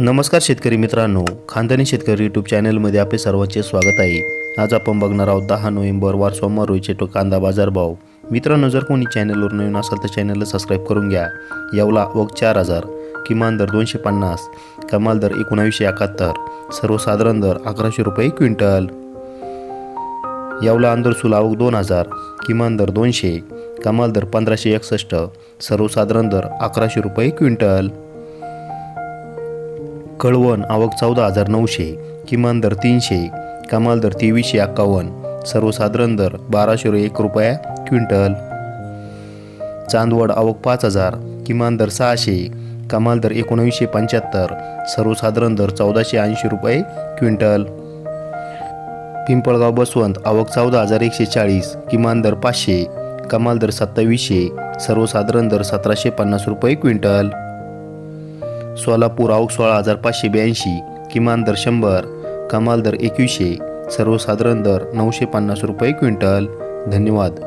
नमस्कार शेतकरी मित्रांनो खानदानी शेतकरी यूट्यूब चॅनलमध्ये आपले सर्वांचे स्वागत आहे. आज आपण बघणार आहोत दहा नोव्हेंबर वार सोमवार रोजीचे तो कांदा बाजार भाव. मित्रांनो जर कोणी चॅनलवर नवीन असाल तर चॅनलला सबस्क्राईब करून घ्या. येवला आवक चार हजार किमान दर दोनशे पन्नास कमाल दर एकोणावीसशे एकाहत्तर सर्वसाधारण दर अकराशे रुपये क्विंटल. येवला आंदरसूल आवक दोन हजार किमान दर दोनशे कमाल दर पंधराशे एकसष्ट सर्वसाधारण दर अकराशे रुपये क्विंटल. कळवण आवक चौदा हजार नऊशे किमान दर तीनशे कमाल दर तेवीसशे एक्कावन्न सर्वसाधारण दर बाराशे एक रुपया क्विंटल. चांदवड आवक पाच हजार किमान दर सहाशे कमाल दर एकोणावीसशे पंच्याहत्तर सर्वसाधारण दर चौदाशे ऐंशी रुपये क्विंटल. पिंपळगाव बसवंत आवक चौदा हजार एकशे चाळीस किमान दर पाचशे कमाल दर सत्तावीसशे सर्वसाधारण दर सतराशे पन्नास रुपये क्विंटल. सोलापूर आवक सोळा हजार पाचशे ब्याऐंशी किमान दर शंभर कमाल दर एकवीसशे सर्वसाधारण दर नऊशे पन्नास रुपये क्विंटल. धन्यवाद.